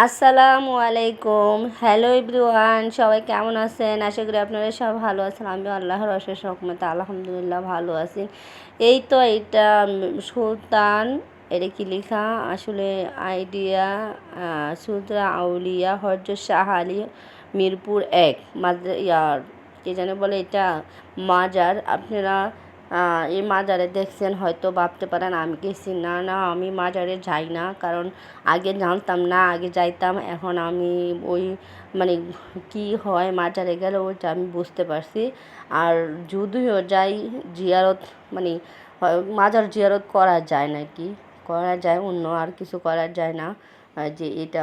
আসসালামু আলাইকুম। Hello everyone সবাই কেমন আছেন? আশা করি আপনারা সব ভালো আছেন। আমি আল্লাহর অশেষ রহমতে আলহামদুলিল্লাহ ভালো আছি। এই তো এটা সুলতান, এটা কি লেখা? আসলে আইডিয়া সুলতান আউলিয়া, হরজ শাহ আলী, মিরপুর এক, মাদ্রা, ইয়ার, কে জানে বলে এটা, মাজার। আপনারা এই মাজারে দেখছেন, হয়তো ভাবতে পারেন আমি গেছি না না, আমি মাজারে যাই না। কারণ আগে জানতাম না, আগে যাইতাম, এখন আমি ওই মানে কি হয় মাজারে গেলে ওইটা আমি বুঝতে পারছি। আর যদিও যাই, জিয়ারত মানে মাজার জিয়ারত করা যায় নাকি? করা যায়, অন্য আর কিছু করা যায় না। যে এটা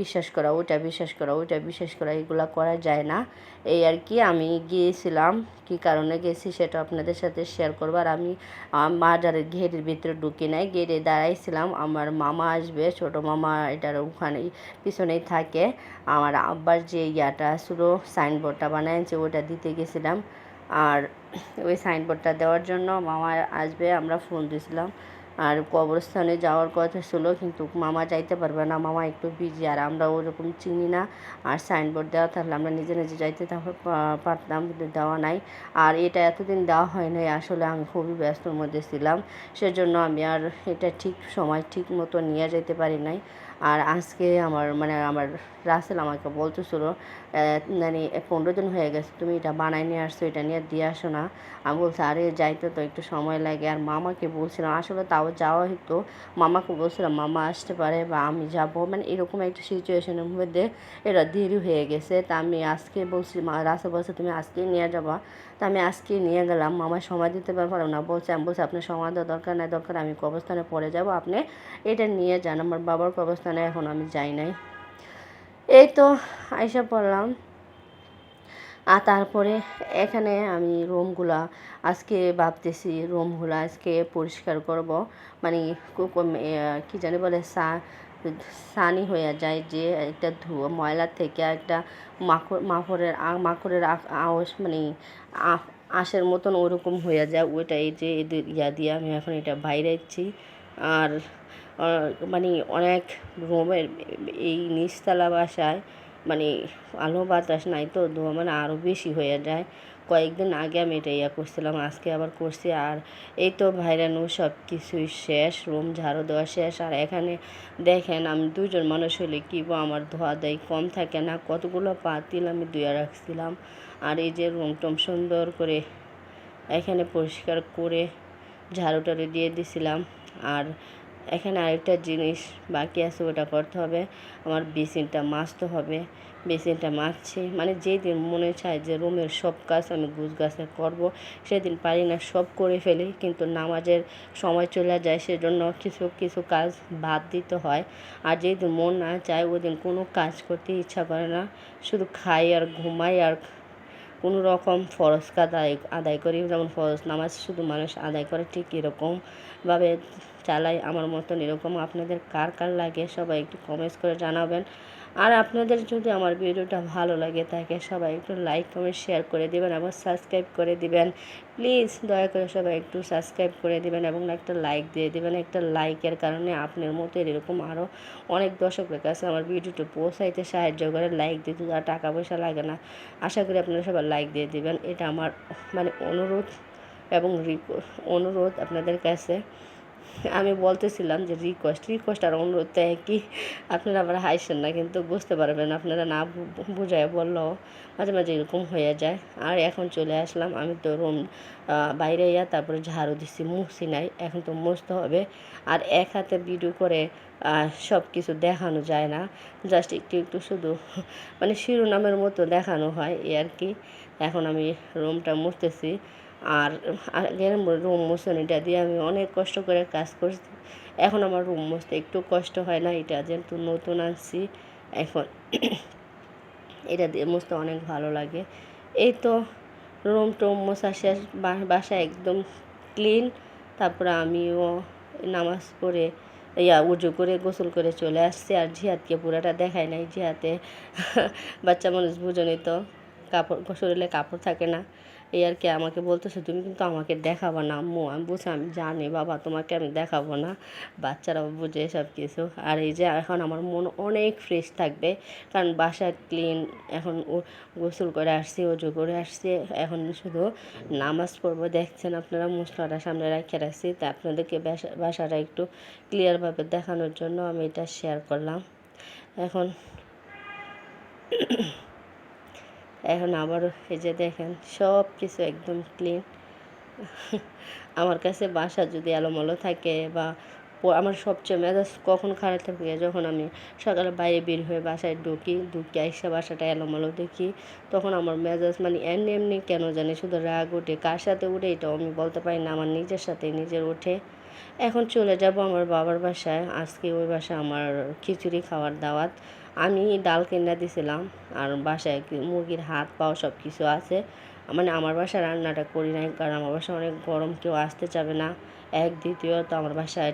বিশ্বাস করা ওটা বিশ্বাস করা ওটা বিশ্বাস করা, এগুলো করা যায় না। এই আর কি, আমি গিয়েছিলাম, কি কারণে গেছি সেটা আপনাদের সাথে শেয়ার করব। আর আমি মাজারের ঘেরের ভিতরে ঢুকি নাই গেটে দাঁড়াইছিলাম। আমার মামা আসবে, ছোট মামা এটার ওখানেই, পিছনেই থাকে। আমার আব্বার যে ইয়াটা ছিল সাইনবোর্ডটা বানাইছে ওটা দিতে গেছিলাম। আর ওই সাইনবোর্ডটা দেওয়ার জন্য মামা আসবে, আমরা ফোন দিয়েছিলাম আর কবরস্থানে যাওয়ার কথা ছিল, কিন্তু মামা যাইতে পারবে না। মামা একটু বিজি আর আমরা ওরকম চিনি না। আর সাইনবোর্ড দেওয়া থাকলে আমরা নিজে নিজে যাইতে পারতাম, কিন্তু দেওয়া নাই। আর এটা এতদিন দেওয়া হয় নাই আসলে আমি খুবই ব্যস্তর মধ্যে ছিলাম। সেজন্য আমি আর এটা ঠিক, সময় ঠিক মতো নিয়ে যেতে পারি নাই। আর আজকে আমার মানে আমার রাসেল আমাকে বলতেছিল মানে পনেরো দিন হয়ে গেছে, তুমি এটা বানাই নিয়ে আসছো, এটা নিয়ে দিয়ে আসো না। আমি বলছি, আরে, যাইতে তো একটু সময় লাগে। আর মামাকে বলছিলাম, আসলে তাও যাওয়া হতো মামাকে বলছিলাম, মামা আসতে পারে বা আমি যাব। মানে এরকম একটা সিচুয়েশনের মধ্যে এটা দেরি হয়ে গেছে। তা আমি আজকে বলছি রাসেল বলছে তুমি আজকেই নিয়ে যাবা। তা আমি আজকে নিয়ে গেলাম। মামা সময় দিতে পারব না। বলছে, আমি বলছি, আপনার সময় দেওয়ার দরকার নাই, দরকার আমি কবস্থানে পরে যাব। আপনি এটা নিয়ে যান। আমার বাবার কবস্থানে এখন আমি যাই নাই। এই তো আইসা পড়লাম। আর তারপরে এখানে আমি রুমগুলা, আজকে ভাবতেছি রুমগুলো আজকে পরিষ্কার করব। মানে কি জানি বলে, সা, সানি হয়ে যায় যে একটা ধুয়ো ময়লার থেকে একটা মাকড়, মাকড়ের মাকড়ের আওয়াজ মানে আশের মতন ওরকম হয়ে যায়। ওইটা এই যে এদের ইয়া দিয়ে আমি এখন এটা বাইরেছি আর মানে অনেক রুমের এই নিচতলা বাসায় মানে আলো বাতাস নাই তো ধোঁয়া মানে আরও বেশি হয়ে যায়। কয়েকদিন আগে আমি এটা ইয়া করছিলাম, আজকে আবার করছি। আর এই তো ভাইরানো সব কিছুই শেষ, রুম ঝাড়ু দেওয়া শেষ। আর এখানে দেখেন, আমি দুজন মানুষ হলে কী আমার ধোয়া দেয়, কম থাকে না। কতগুলো পাতিল আমি ধুয়ে রাখছিলাম। আর এই যে রুম টুম সুন্দর করে এখানে পরিষ্কার করে ঝাড়ু টাড়ু দিয়ে দিছিলাম। আর এখানে আরেকটা জিনিস বাকি আছে, ওটা করতে হবে। আমার বেসিনটা মাজতে হবে, বেসিনটা মাজছি। মানে যেদিন মনে চায় যে রুমের সব কাজ আমি গুছ গাছে করব, সেদিন পারি না, সব করে ফেলি। কিন্তু নামাজের সময় চলে যায়, সেজন্য কিছু কিছু কাজ বাদ দিতে হয়। আর যেদিন মন না চায় ওই দিন কোনো কাজ করতে ইচ্ছা করে না। শুধু খাই আর ঘুমাই আর কোনো রকম ফরজ আদায় আদায় করি। যেমন ফরজ নামাজ শুধু মানুষ আদায় করে ঠিক এরকমভাবে চালাই আমার মতন এরকম আপনাদের কার কার লাগে সবাই একটু কমেন্টস করে জানাবেন। আর আপনাদের যদি আমার ভিডিওটা ভালো লাগে তাকে সবাই একটু লাইক কমেন্ট শেয়ার করে দেবেন এবং সাবস্ক্রাইব করে দিবেন। প্লিজ দয়া করে সবাই একটু সাবস্ক্রাইব করে দিবেন এবং একটা লাইক দিয়ে দেবেন। একটা লাইকের কারণে আপনার মতো এরকম আরও অনেক দর্শকের কাছে আমার ভিডিওটা পৌঁছাইতে সাহায্য করে। লাইক দিতে আর টাকা পয়সা লাগে না। আশা করি আপনারা সবাই লাইক দিয়ে দেবেন। এটা আমার মানে অনুরোধ এবং অনুরোধ আপনাদের কাছে। আমি বলতেছিলাম যে রিকোয়েস্ট রিকোয়েস্ট আর অনুরোধ একই আপনারা আবার হাইসেন না, কিন্তু বুঝতে পারবেন, আপনারা না বুঝায় বললেও মাঝে মাঝে এরকম হয়ে যায়। আর এখন চলে আসলাম, আমি তো রুম বাইরে ইয়া, তারপরে ঝাড়ু দিচ্ছি মুছছি নাই, এখন তো মুছতে হবে। আর এক হাতে ভিডিও করে সব কিছু দেখানো যায় না জাস্ট একটু একটু শুধু মানে শিরোনামের মতো দেখানো হয় এ আর কি। এখন আমি রুমটা মুছতেছি। আর আগের রুম মোছনিটা দিয়ে আমি অনেক কষ্ট করে কাজ করছি। এখন আমার রুম মুছতে একটু কষ্ট হয় না, এটা যেহেতু নতুন আনছি, এখন এটা দিয়ে মুছতে অনেক ভালো লাগে। এই তো রুম টুম মোছা শেষ বাসা একদম ক্লিন তারপরে আমিও নামাজ পড়ে, ইয়া, উজু করে, গোসল করে চলে আসছি, আর জিহাদকে পুরাটা দেখায় নাই জিহাতে বাচ্চা মানুষ বুঝনি তো, কাপড় শরীরে কাপড় থাকে না। এই আর কি আমাকে বলতেছে, তুমি কিন্তু আমাকে দেখাবো না, আম্মু। আমি বলছি, আমি জানি বাবা, তোমাকে আমি দেখাবো না। বাচ্চারা বুঝে সব কিছু। আর এই যে এখন আমার মন অনেক ফ্রেশ থাকবে। কারণ বাসা ক্লিন এখন গোসল করে আসছি অজু করে আসছি। এখন শুধু নামাজ পড়ব। দেখছেন আপনারা, মশলাটা সামনে রেখে রাখছি। তা আপনাদেরকে বাসা- বাসাটা একটু ক্লিয়ারভাবে দেখানোর জন্য আমি এটা শেয়ার করলাম। এখন এখন আবার এই যে দেখেন, সব কিছু একদম ক্লিন আমার কাছে বাসা যদি এলোমেলো থাকে বা আমার সবচেয়ে মেজাজ কখন খারাপ থাকে যখন আমি সকালে বাইরে বের হয়ে বাসায় ঢুকি, ঢুকে এসে বাসাটা এলোমেলো দেখি, তখন আমার মেজাজ মানে এমনি এমনি কেন জানি শুধু রাগ ওঠে। কার সাথে উঠে এটাও আমি বলতে পারি না, আমার নিজের সাথে নিজের ওঠে। এখন চলে যাব আমার বাবার বাসায়। আজকে ওই বাসায় আমার খিচুড়ি খাওয়ার দাওয়াত। আমি ডাল কেনা দিছিলাম, আর বাসায় মুরগির হাত পাও সব কিছু আছে। মানে আমার বাসায় রান্নাটা করি নাই, কারণ আমার বাসায় অনেক গরম, কেউ আসতে চাবে না। এক, দ্বিতীয়ত আমার বাসায়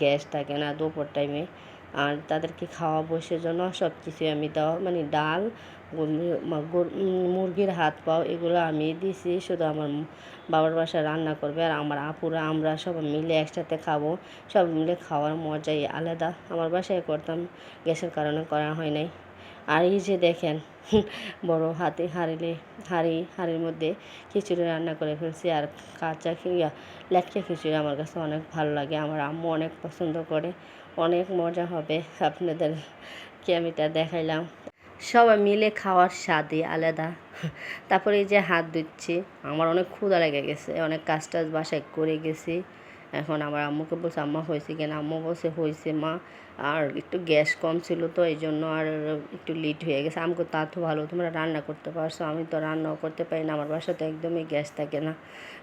গ্যাস থাকে না দুপুর টাইমে আর তাদেরকে খাওয়াবো সেজন্য সব কিছুই আমি দেওয়া মানে ডাল মুরগির হাত পাও এগুলো আমি দিছি। শুধু আমার বাবার বাসায় রান্না করবে আর আমার আপুরা, আমরা সব মিলে একসাথে খাব। সব মিলে খাওয়ার মজাই আলাদা। আমার বাসায় করতাম, গ্যাসের কারণে করা হয় নাই। আর এই যে দেখেন, বড় হাতে হাঁড়িলে, হাঁড়ি, হাঁড়ির মধ্যে খিচুড়ি রান্না করে ফেলছি। আর কাঁচা লেটকা খিচুড়ি আমার কাছে অনেক ভালো লাগে। আমার আম্মু অনেক পছন্দ করে। অনেক মজা হবে আপনাদেরকে আমি তা দেখাইলাম। সবাই মিলে খাওয়ার স্বাদই আলাদা। তারপরে এই যে হাত ধুচ্ছি, আমার অনেক ক্ষুধা লেগে গেছে। অনেক কাজ টাজ বাসায় করে গেছি। এখন আমার আম্মুকে বলছে, আম্মা, হয়েছে কিনা আম্মু বলছে, হয়েছে, মা। আর একটু গ্যাস কম ছিল তো, এই জন্য আর একটু লেট হয়ে গেছে। আমাকে তা তো ভালো, তোমরা রান্না করতে পারছ। আমি তো রান্নাও করতে পারি না, আমার বাসাতে একদমই গ্যাস থাকে না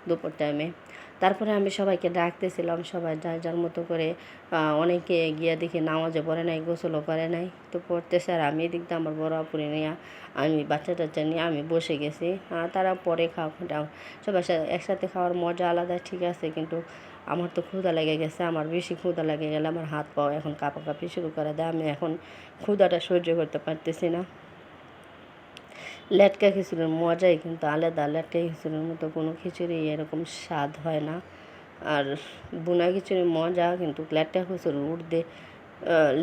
দুপুর টাইমে তারপরে আমি সবাইকে ডাকতেছিলাম, সবাই যার যার মতো করে অনেকে গিয়ে দেখি নামাজে পড়ে নাই, গোসলও করে নাই। তো পড়তেছে আর আমি দিয়ে আমার বড় আপুরে নিয়ে, আমি বাচ্চা টাচ্চা নিয়ে আমি বসে গেছি। আর তারা পরে খাওয়া সাথে একসাথে খাওয়ার মজা আলাদা, ঠিক আছে, কিন্তু আমার তো ক্ষুধা লেগে গেছে, আমার বেশি ক্ষুধা লেগে গেলে আমার হাত পাও এখন কাঁপাকাঁপি শুরু করে দেয়, আমি এখন ক্ষুধাটা সহ্য করতে পারতেছি না। লেটকা খিচুড়ির মজাই কিন্তু আলাদা, লেটকা খিচুড়ির মতো কোনো খিচুড়ি এরকম স্বাদ হয় না। আর বুনা খিচুড়ির মজা কিন্তু লেটকা খিচুড়ির উর্দে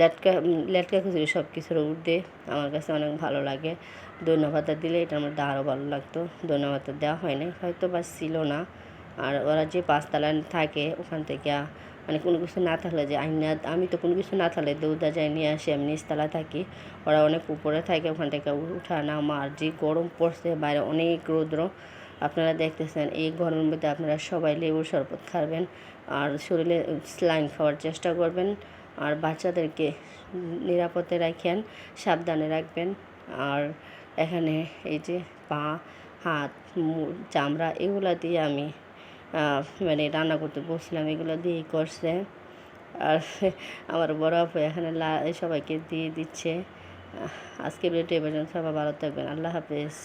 লেটকা লেটকা খিচুড়ি সব কিছুর উর্দে আমার কাছে অনেক ভালো লাগে। ধন্যবাদ দিলে এটার মধ্যে আরও ভালো লাগতো ধন্যবাদ দেওয়া হয় হয়তো বা ছিল না। আর ওরা যে পাঁচতলায় থাকে, ওখান থেকে মানে কোনো কিছু না থাকলে যে আইনা আমি তো কোনো কিছু না থাকলে দৌড়া যাই নিয়ে আসি, আমি নিচতলা থাকি। ওরা অনেক উপরে থাকে ওখান থেকে উঠা নামা, আর যে গরম পড়ছে বাইরে অনেক রৌদ্র। আপনারা দেখতেছেন, এই গরমের মধ্যে আপনারা সবাই লেবুর শরবত খাবেন আর শরীরে স্লাইন খাওয়ার চেষ্টা করবেন। আর বাচ্চাদেরকে নিরাপদে রাখেন, সাবধানে রাখবেন। আর এখানে এই যে পা, হাত চামড়া, এগুলা দিয়ে আমি মানে রান্না করতে বসছিলাম এগুলো দিয়েই করছে। আর আমার বড় আপু এখানে সবাইকে দিয়ে দিচ্ছে। আজকে ভিডিওটি এ পর্যন্ত, সবাই ভালো থাকবেন। আল্লাহ হাফেজ।